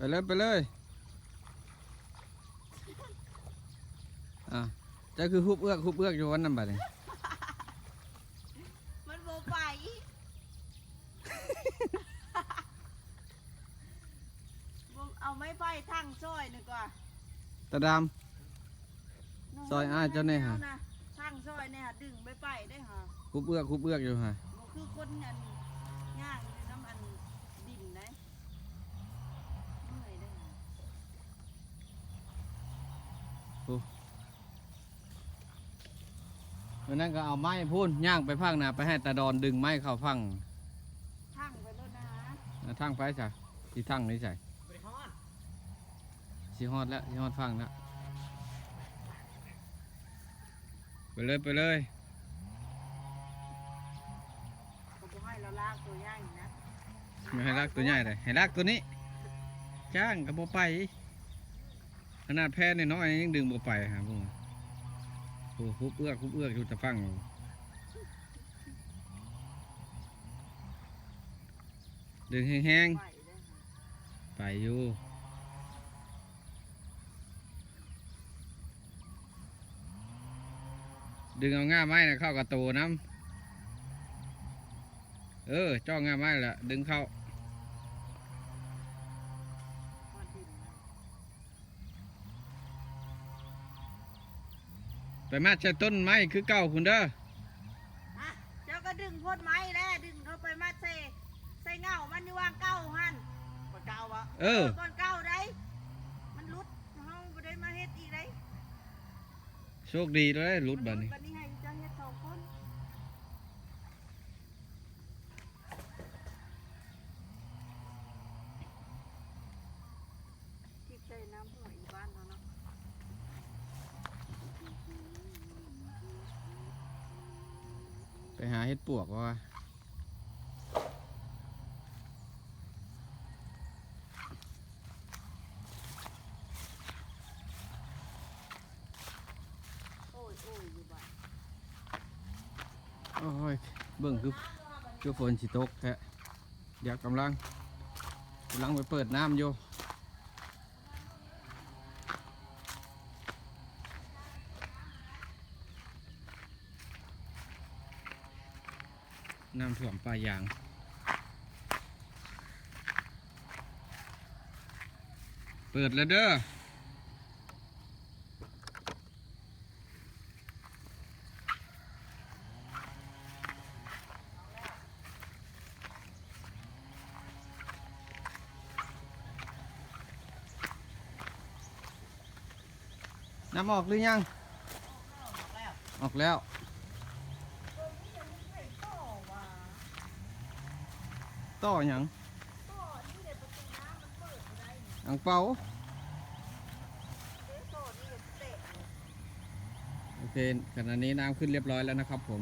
ไปเลยไปเลยอะเจะคือฮุบเอือกฮุบเอือกอยู่วันนั้นบัดนี้มันโบไปบ่เอาไม้ไผ่ทั้งซอยหนึ่งกว่าตาด ซอยอ้ายเจ้าเนี่ยฮะอทั้งซอยเนี่ยฮะดึงไปไปได้ฮะำฮุบเอือกฮุบเอือกอยู่ฮะ บ่คือคนอันย่างอยู่น้ำอันดินได้เมื่อยได้ฮะ วันนั้นก็เอาไม้พูนย่างไปพังนะไปให้ตาดอนดึงไม้เข้าพังทั้งไปแล้วนะฮะนะทั้งไปจ้ะที่ทั้งนี่ใส่บริฮอนสีฮอดแล้วสีฮอดฟังแล้วไปเลยไปเลยผมจะให้เราลากตัวย่างอยู่นะไม่ให้ลากตัวใหญ่เลยให้ลากตัวนี้จ้างกับโบไป ขนาดแพ้น้อยยังดึงโบไปฮะพวกมันโอ้ฮุบเอื้อกฮุบเอือกอยู่แต่ฟังดึงแห้งๆ ไปอยู่ดึงเอาง่าไม้นะเข้ากับตัวน้ำเออจ้องง่าไม้ละดึงเข้า ไปมาใช้ต้นไม้คือเก่าคุณเด้อฮะเจ้าก็ดึงพ่นไม้แล้วดึงเข้าไปมาเซใส่เงามันอยู่วางเก้าหันปากกาวะเออก่อนเก้าได้มันหลุดเฮาบ่ได้มาเฮ็ดอีกได้โชคดีเลยรุดบัดนี้บัดนี้ให้เจ้าเฮ็ดสองคนที่ใส่น้ำหัวอีบ้านเขาเนาะ ไปหาเฮ็ดปวกว่าโอ้ยเบิ่งคือคือฝนสิตกแท้เดี๋ยวกำลังกำลังไปเปิดน้ำอยู่ น้ำท่วมป่ายาง เปิดแล้วเด้อน้ำออกหรือยัง ออกแล้ว ต่อหยังอังเปาโอเคขณะนี้น้ำขึ้นเรียบร้อยแล้วนะครับผม